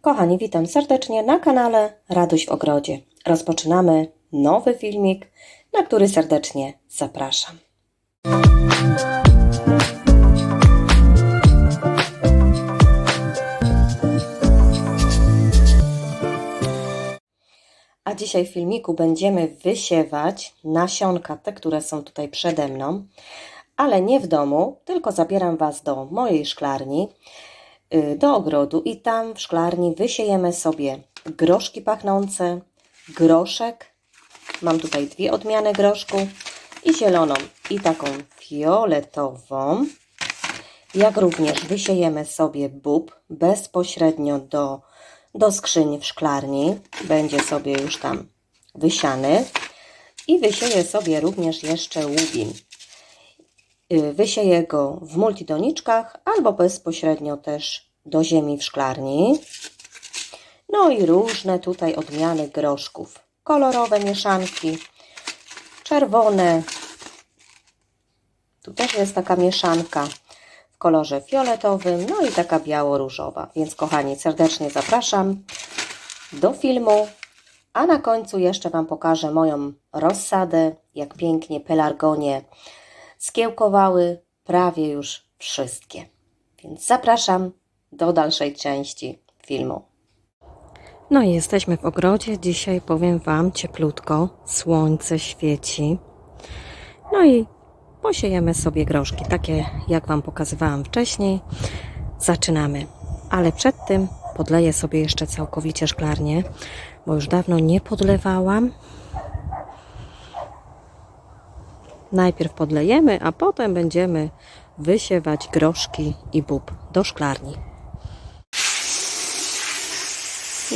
Kochani, witam serdecznie na kanale Radość w Ogrodzie. Rozpoczynamy nowy filmik, na który serdecznie zapraszam. A dzisiaj w filmiku będziemy wysiewać nasionka, te, które są tutaj przede mną, ale nie w domu, tylko zabieram Was do mojej szklarni, do ogrodu i tam w szklarni wysiejemy sobie groszki pachnące, groszek, mam tutaj dwie odmiany groszku i zieloną i taką fioletową, jak również wysiejemy sobie bób bezpośrednio do, do skrzyni w szklarni. Będzie sobie już tam wysiany. I wysieję sobie również jeszcze łubin. Y, Wysieję go w multidoniczkach albo bezpośrednio też do ziemi w szklarni. No i różne tutaj odmiany groszków. Kolorowe mieszanki, czerwone. Tu też jest taka mieszanka w kolorze fioletowym, no i taka biało-różowa. Więc kochani, serdecznie zapraszam do filmu, a na końcu jeszcze Wam pokażę moją rozsadę, jak pięknie pelargonie skiełkowały prawie już wszystkie. Więc zapraszam do dalszej części filmu. No i jesteśmy w ogrodzie. Dzisiaj powiem Wam cieplutko, słońce świeci. No i posiejemy sobie groszki, takie jak Wam pokazywałam wcześniej. Zaczynamy. Ale przed tym podleję sobie jeszcze całkowicie szklarnię, bo już dawno nie podlewałam. Najpierw podlejemy, a potem będziemy wysiewać groszki i bób do szklarni.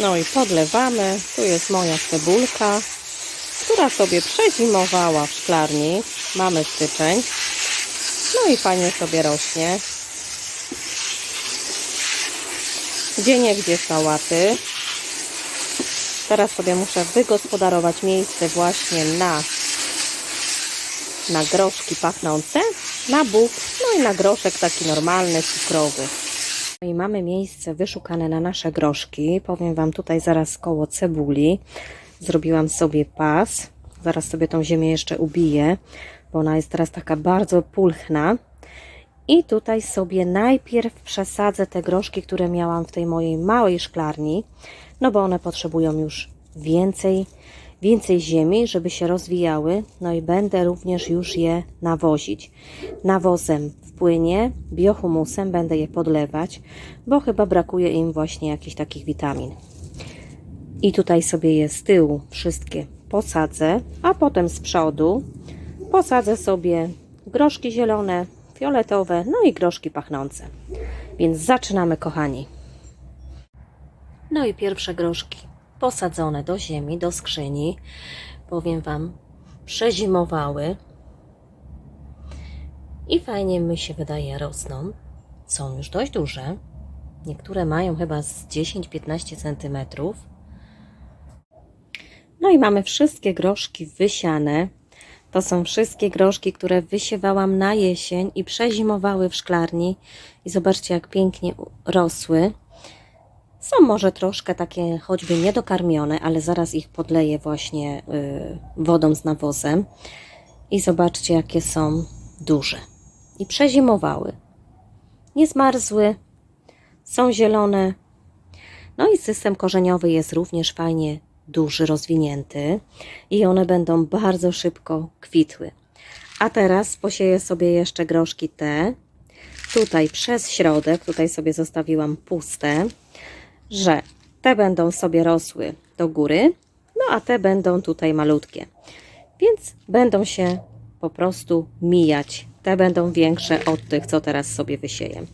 No i podlewamy. Tu jest moja cebulka, która sobie przezimowała w szklarni. Mamy styczeń. No i fajnie sobie rośnie. Gdzie nie gdzie sałaty. Teraz sobie muszę wygospodarować miejsce właśnie na, na groszki pachnące, na bób, no i na groszek taki normalny, cukrowy. No i mamy miejsce wyszukane na nasze groszki. Powiem Wam tutaj zaraz koło cebuli. Zrobiłam sobie pas. Zaraz sobie tą ziemię jeszcze ubiję, bo ona jest teraz taka bardzo pulchna. I tutaj sobie najpierw przesadzę te groszki, które miałam w tej mojej małej szklarni, no bo one potrzebują już więcej, więcej ziemi, żeby się rozwijały. No i będę również już je nawozić. Nawozem wpłynie, biohumusem będę je podlewać, bo chyba brakuje im właśnie jakichś takich witamin. I tutaj sobie je z tyłu wszystkie posadzę, a potem z przodu posadzę sobie groszki zielone, fioletowe, no i groszki pachnące. Więc zaczynamy, kochani. No i pierwsze groszki posadzone do ziemi, do skrzyni. Powiem Wam, przezimowały. I fajnie mi się wydaje rosną. Są już dość duże. Niektóre mają chyba z 10-15 cm. No i mamy wszystkie groszki wysiane. To są wszystkie groszki, które wysiewałam na jesień i przezimowały w szklarni. I zobaczcie, jak pięknie rosły. Są może troszkę takie choćby niedokarmione, ale zaraz ich podleję właśnie y, wodą z nawozem. I zobaczcie, jakie są duże. I przezimowały. Nie zmarzły. Są zielone. No i system korzeniowy jest również fajnie duży, rozwinięty i one będą bardzo szybko kwitły. A teraz posieję sobie jeszcze groszki te. Tutaj przez środek, tutaj sobie zostawiłam puste, że te będą sobie rosły do góry, no a te będą tutaj malutkie. Więc będą się po prostu mijać. Te będą większe od tych, co teraz sobie wysieję.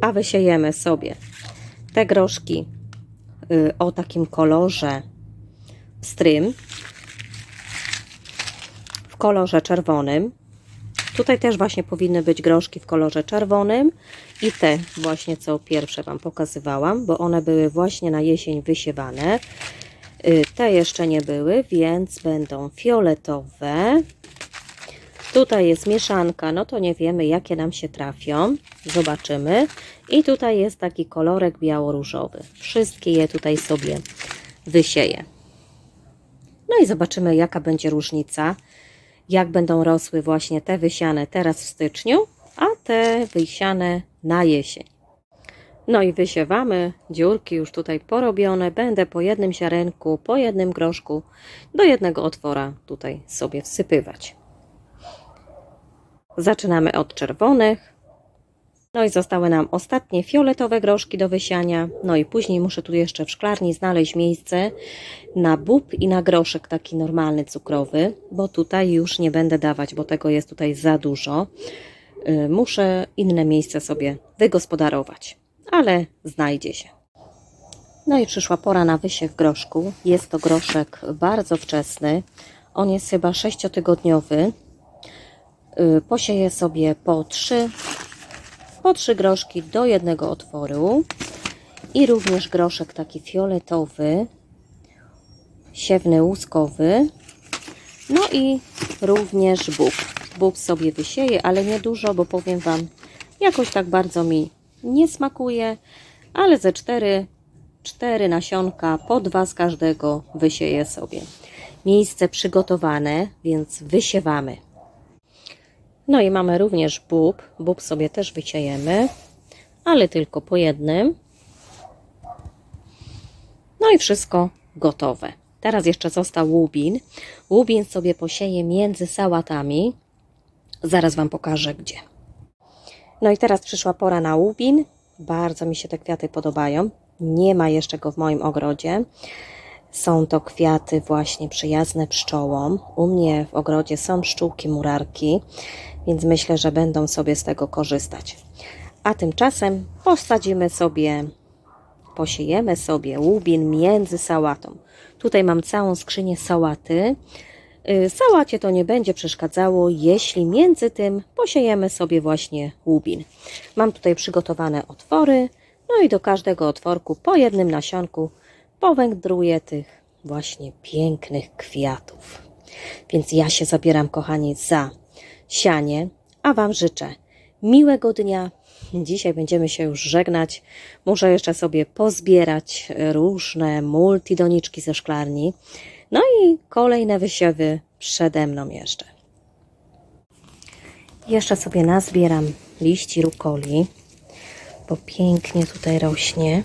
A wysiejemy sobie te groszki y, o takim kolorze strym w kolorze czerwonym. Tutaj też właśnie powinny być groszki w kolorze czerwonym i te właśnie co pierwsze Wam pokazywałam, bo one były właśnie na jesień wysiewane. Y, Te jeszcze nie były, więc będą fioletowe. Tutaj jest mieszanka, no to nie wiemy, jakie nam się trafią. Zobaczymy. I tutaj jest taki kolorek biało-różowy. Wszystkie je tutaj sobie wysieję. No i zobaczymy, jaka będzie różnica, jak będą rosły właśnie te wysiane teraz w styczniu, a te wysiane na jesień. No i wysiewamy, dziurki już tutaj porobione, będę po jednym ziarenku, po jednym groszku do jednego otwora tutaj sobie wsypywać. Zaczynamy od czerwonych. No i zostały nam ostatnie fioletowe groszki do wysiania. No i później muszę tu jeszcze w szklarni znaleźć miejsce na bób i na groszek taki normalny cukrowy, bo tutaj już nie będę dawać, bo tego jest tutaj za dużo. Y, Muszę inne miejsce sobie wygospodarować, ale znajdzie się. No i przyszła pora na wysiew groszku. Jest to groszek bardzo wczesny. On jest chyba sześciotygodniowy. Y, Posieję sobie po trzy, po trzy groszki do jednego otworu. I również groszek taki fioletowy, siewny łuskowy. No i również bób. Bób sobie wysieję, ale nie dużo, bo powiem Wam, jakoś tak bardzo mi nie smakuje, ale ze cztery, cztery nasionka, po dwa z każdego wysieję sobie. Miejsce przygotowane, więc wysiewamy. No i mamy również bób. Bób sobie też wysiejemy, ale tylko po jednym. No i wszystko gotowe. Teraz jeszcze został łubin. Łubin sobie posieję między sałatami. Zaraz Wam pokażę gdzie. No i teraz przyszła pora na łubin. Bardzo mi się te kwiaty podobają. Nie ma jeszcze go w moim ogrodzie. Są to kwiaty właśnie przyjazne pszczołom. U mnie w ogrodzie są pszczółki murarki, więc myślę, że będą sobie z tego korzystać. A tymczasem posadzimy sobie, posiejemy sobie łubin między sałatą. Tutaj mam całą skrzynię sałaty. Y, Sałacie to nie będzie przeszkadzało, jeśli między tym posiejemy sobie właśnie łubin. Mam tutaj przygotowane otwory, no i do każdego otworku po jednym nasionku powędruje tych właśnie pięknych kwiatów. Więc ja się zabieram, kochani, za sianie, a Wam życzę miłego dnia. Dzisiaj będziemy się już żegnać. Muszę jeszcze sobie pozbierać różne multidoniczki ze szklarni. No i kolejne wysiewy przede mną jeszcze. Jeszcze sobie nazbieram liści rukoli, bo pięknie tutaj rośnie.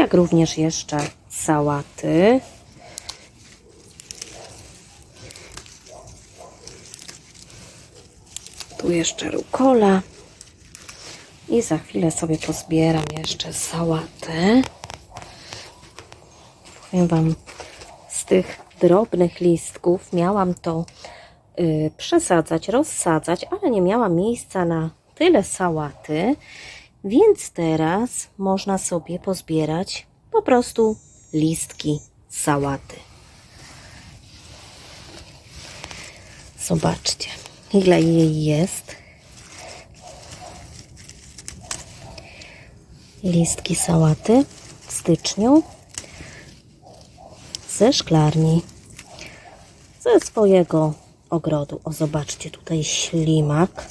Jak również jeszcze sałaty. Tu jeszcze rukola. I za chwilę sobie pozbieram jeszcze sałatę. Powiem Wam, z tych drobnych listków miałam to y, przesadzać, rozsadzać, ale nie miałam miejsca na tyle sałaty, więc teraz można sobie pozbierać po prostu listki sałaty. Zobaczcie, ile jej jest. listki sałaty w styczniu ze szklarni, ze swojego ogrodu. O, zobaczcie, tutaj ślimak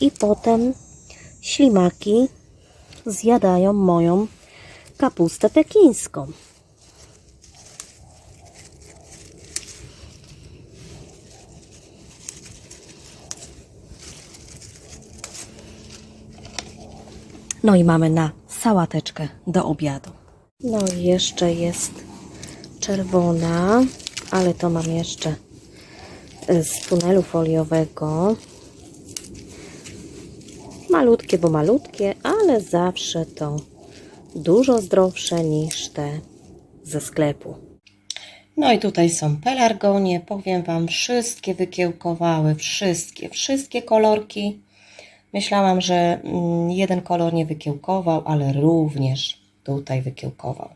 i potem ślimaki zjadają moją kapustę pekińską. No i mamy na sałateczkę do obiadu. No i jeszcze jest czerwona, ale to mam jeszcze z tunelu foliowego. Malutkie, bo malutkie, ale zawsze to dużo zdrowsze niż te ze sklepu. No i tutaj są pelargonie. Powiem Wam, wszystkie wykiełkowały, wszystkie, wszystkie kolorki. Myślałam, że mm, jeden kolor nie wykiełkował, ale również tutaj wykiełkował.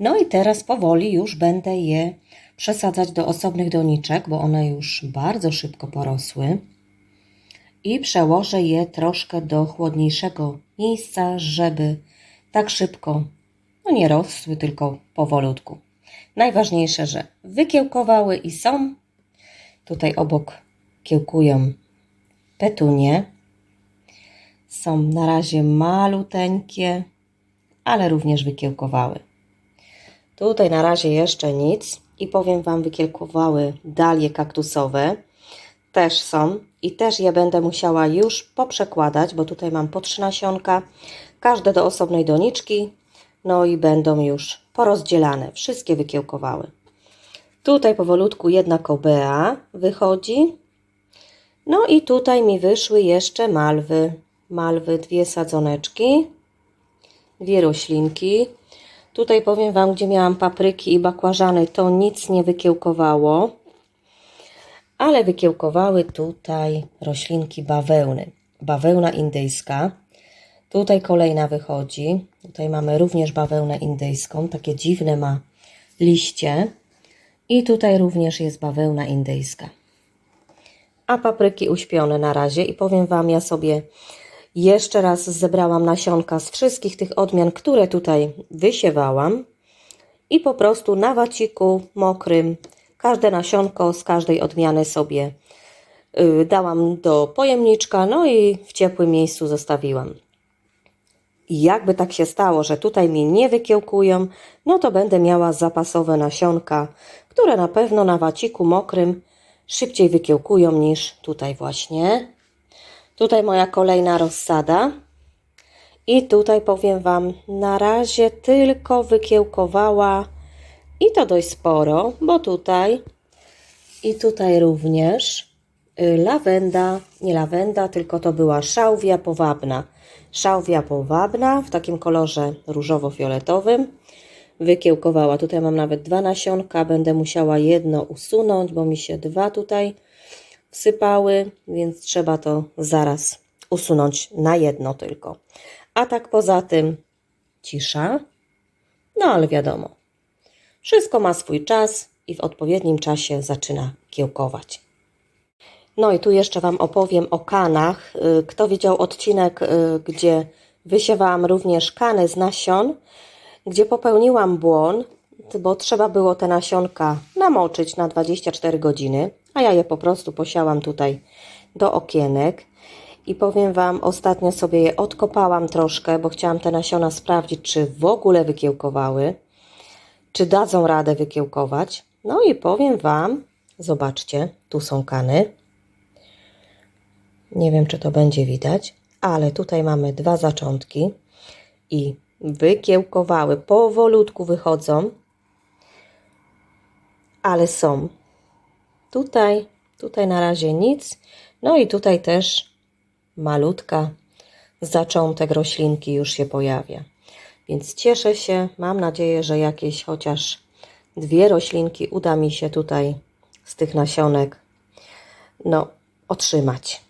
No i teraz powoli już będę je przesadzać do osobnych doniczek, bo one już bardzo szybko porosły. I przełożę je troszkę do chłodniejszego miejsca, żeby tak szybko no nie rosły, tylko powolutku. Najważniejsze, że wykiełkowały i są. Tutaj obok kiełkują petunie. Są na razie maluteńkie, ale również wykiełkowały. Tutaj na razie jeszcze nic i powiem Wam, wykiełkowały dalie kaktusowe. Też są i też je będę musiała już poprzekładać, bo tutaj mam po trzy nasionka, każde do osobnej doniczki, no i będą już porozdzielane. Wszystkie wykiełkowały. Tutaj powolutku jedna kobea wychodzi. No i tutaj mi wyszły jeszcze malwy. Malwy, dwie sadzoneczki, dwie roślinki. Tutaj powiem Wam, gdzie miałam papryki i bakłażany, to nic nie wykiełkowało, ale wykiełkowały tutaj roślinki bawełny. Bawełna indyjska. Tutaj kolejna wychodzi. Tutaj mamy również bawełnę indyjską. Takie dziwne ma liście. I tutaj również jest bawełna indyjska. A papryki uśpione na razie. I powiem Wam, ja sobie jeszcze raz zebrałam nasionka z wszystkich tych odmian, które tutaj wysiewałam. I po prostu na waciku mokrym każde nasionko z każdej odmiany sobie y, dałam do pojemniczka, no i w ciepłym miejscu zostawiłam. I jakby tak się stało, że tutaj mi nie wykiełkują, no to będę miała zapasowe nasionka, które na pewno na waciku mokrym szybciej wykiełkują niż tutaj właśnie. Tutaj moja kolejna rozsada. I tutaj powiem Wam, na razie tylko wykiełkowała i to dość sporo, bo tutaj i tutaj również y, lawenda, nie lawenda, tylko to była szałwia powabna. Szałwia powabna w takim kolorze różowo-fioletowym. Wykiełkowała. Tutaj mam nawet dwa nasionka, będę musiała jedno usunąć, bo mi się dwa tutaj wsypały, więc trzeba to zaraz usunąć na jedno tylko. A tak poza tym cisza. No ale wiadomo, wszystko ma swój czas i w odpowiednim czasie zaczyna kiełkować. No i tu jeszcze Wam opowiem o kanach. Y, Kto widział odcinek, y, gdzie wysiewałam również kany z nasion, gdzie popełniłam błąd, bo trzeba było te nasionka namoczyć na 24 godziny, a ja je po prostu posiałam tutaj do okienek. I powiem Wam, ostatnio sobie je odkopałam troszkę, bo chciałam te nasiona sprawdzić, czy w ogóle wykiełkowały czy dadzą radę wykiełkować. No i powiem Wam, zobaczcie, tu są kany. Nie wiem, czy to będzie widać, ale tutaj mamy dwa zaczątki i wykiełkowały, powolutku wychodzą, ale są. Tutaj, tutaj na razie nic. No i tutaj też malutka zaczątek roślinki już się pojawia. Więc cieszę się, mam nadzieję, że jakieś chociaż dwie roślinki uda mi się tutaj z tych nasionek no, otrzymać.